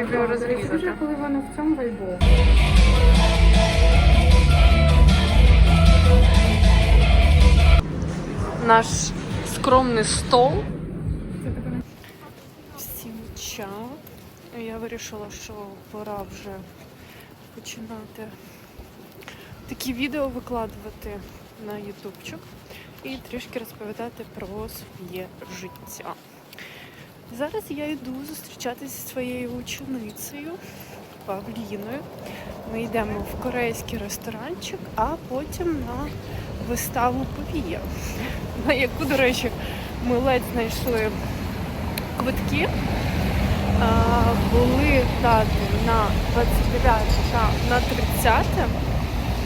його розрізати. коли воно в цьому вайбово. Наш скромний стол. Всім чао. Я вирішила, що пора вже починати такі відео викладувати на ютубчик і трішки розповідати про своє життя. Зараз я йду зустрічатися зі своєю ученицею Павліною. Ми йдемо в корейський ресторанчик, а потім на виставу повія, на яку, до речі, ми ледь знайшли квитки. А, були дати на 29 та на 30.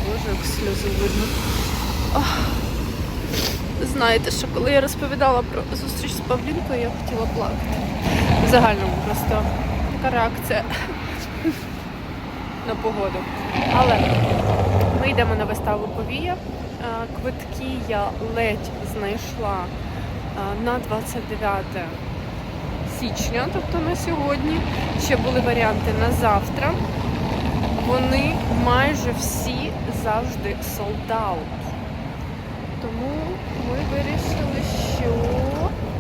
Боже, як сльози видно. Знаєте, що коли я розповідала про зустріч з Павлінкою, я хотіла плакати. В загальному просто така реакція на погоду. Але ми йдемо на виставу Повія. А, Квитки я ледь знайшла на 29 січня, тобто на сьогодні. Ще були варіанти на завтра. Вони майже всі завжди sold. Тому ми вирішили, що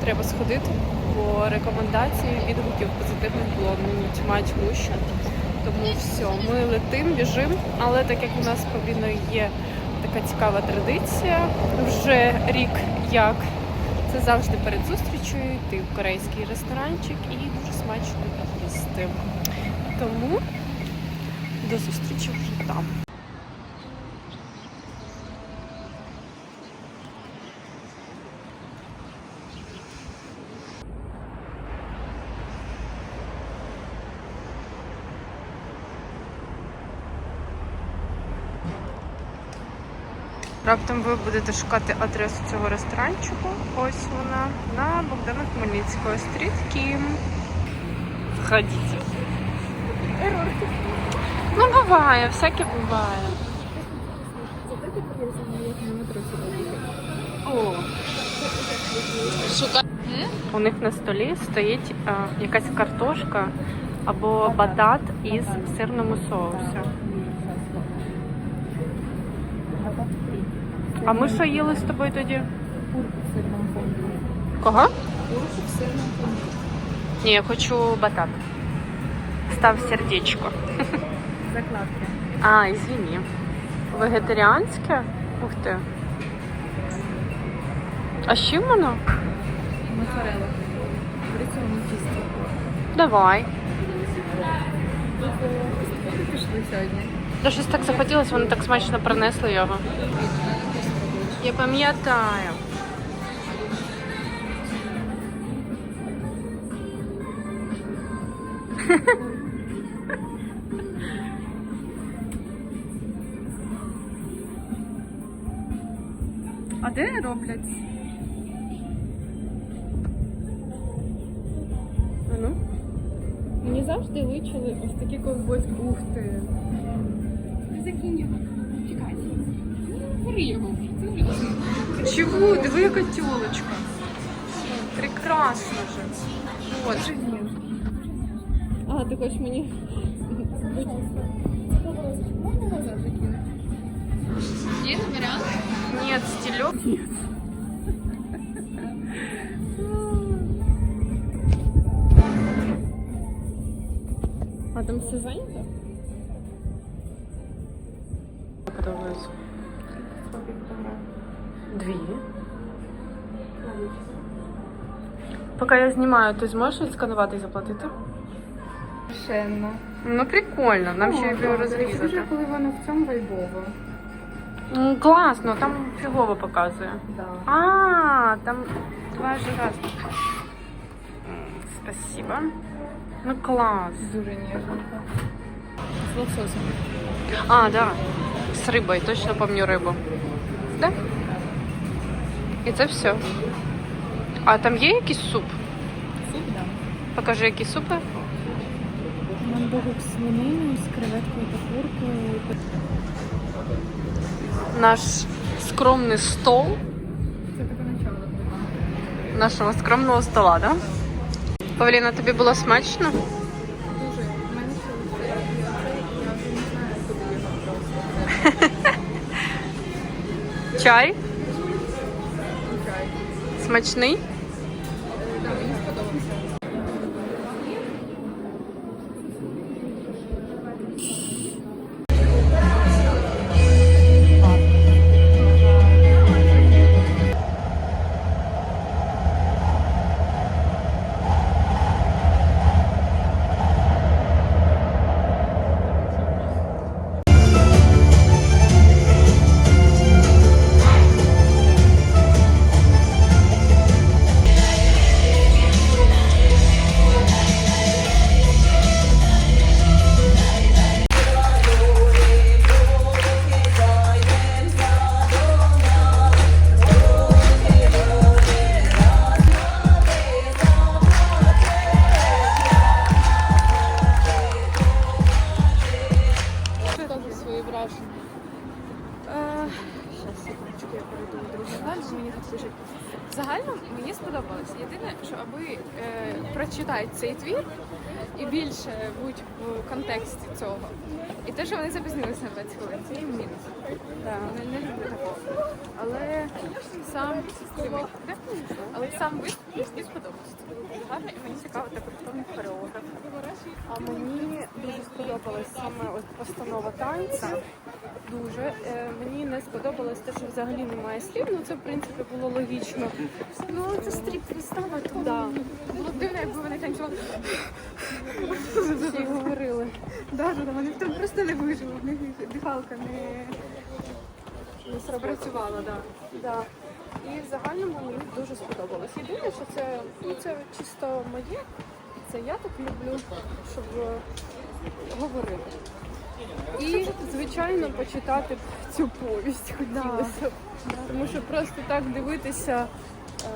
треба сходити, бо рекомендації відгуків позитивних було тьма тьмуща. Тому все, ми летим, біжимо. Але так як у нас Павліною є така цікава традиція, вже рік як це завжди перед зустрічю йти в корейський ресторанчик і дуже смачно їсти. Тому до зустрічі вже там. Раптом ви будете шукати адресу цього ресторанчику. Ось вона на Богдана Хмельницького, стріт Кім. Заходите. Ну, буває, всяке буває. О. Шука... У них на столі стоїть е, якась картошка або батат із сирному соусі. А ми що їли з тобою тоді? В сирному фонді. Кого? В сирному. Ні, я хочу батат. Став сердечко. Закладки. А, извини. Вегетаріанське? Ух ти. А з чим воно? Моцарелла. При цьому тісті. Давай. Пішли сьогодні? Та щось так захотілося, вони так смачно принесли його. Я пам'ятаю. А де роблять? А ну? Мені завжди личили ось такі ковбойські. Ух ти. Закинь його. Чекай. Бери його. Чого? Диви, яка тюлочка. Прекрасно же. От. А, ти хочеш мені. Можна назад закинути? Є варіант? Нет, стілек. А там все зайнято? Подивлюсь. Дві. Поки я знімаю, ти зможеш відсканувати і заплатити? Совершенно. Ну прикольно, нам ще його розрізати. коли воно в цьому вайбово. Ну, класно, там фігово показує. Да. А, там два же раз. Спасибо. Ну клас. Дуже ніжненько. З лососем. А, да. З рибою, точно пам'ятаю рибу. Да? І це все. А там є якийсь суп? Суп, так. Да. Покажи, які супи. Мандугук свинину з креветкою та куркою. Наш скромний стол. Це таке начало. Нашого скромного стола, так? Да? Павліна, тобі було смачно? Дуже. У мене все я вже не знаю, куди я Чай? Смачний? Твір і більше будь в контексті цього. І те, що вони запізнилися на 20 хвилин, це їм мінус. Да, не, не люблю такого. Але сам виступ мені сподобався. Гарно, і мені цікаво також хто хореограф. А мені дуже сподобалась саме от постанова танця. Дуже. Е, мені не сподобалось те, що взагалі немає слів. Ну це в принципі було логічно. Ну це стрік вистава, то да. Було б дивно, якби вони танцювали. всі говорили. Да, да, да, вони там просто не вижили. В них дихалка не Не спрацювала, да. Да. І в загальному мені дуже сподобалось. Єдине, що це, ну, це чисто моє. Це я так люблю, щоб е, говорили. І, звичайно, почитати цю повість хотілося б. Тому що просто так дивитися. е,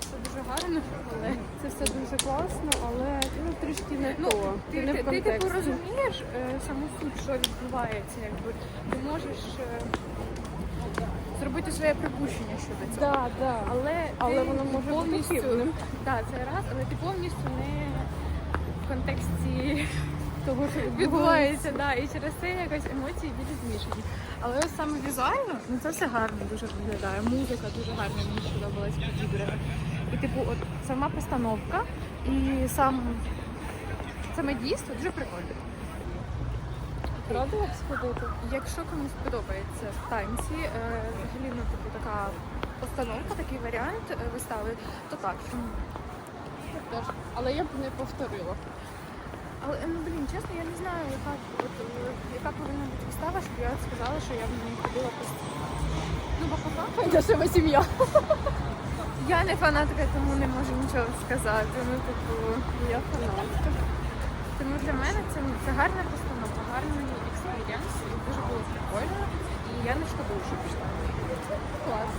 Це дуже гарно, але Це все дуже класно, але ну, трішки не Ну, то. ти, не ти, ти, типу контексті. розумієш е, саму суть, що відбувається, якби ти можеш е, зробити своє припущення щодо цього. Да, да. Але, Але ти воно може бути повністю хибним. Так, це раз, але ти повністю не в контексті Того, що відбувається, да, і через це якось емоції більш змішані. Але ось саме візуально, ну це все гарно дуже виглядає. Музика дуже гарна, мені сподобалась підібрана. І типу, от сама постановка і сам саме дійство дуже прикольне. Як сходити? Якщо комусь подобається в танці, е, взагалі ну, типу, така постановка, такий варіант е, вистави, то так. Теж. Але я б не повторила. Але ну блін, чесно, я не знаю, яка от, е, яка повинна бути вистава, щоб я сказала, що я в неї ходила постійно. Ну, бо факту Дешева сім'я. я не фанатка, тому не можу нічого сказати. Ну, типу, Я фанатка. тому для мене це, це гарна постановка, гарний експірієнс, і дуже було прикольно. І я не шкодую, що пішла. Клас.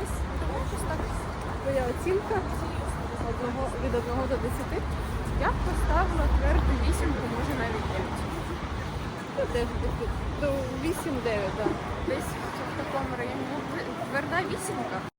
Ось, так. Твоя оцінка одного, від 1 до 10. Я б поставила тверду вісімку, може навіть 9. Ну, теж до 8-9, так. Десь в такому районі. Ну, тверда вісімка.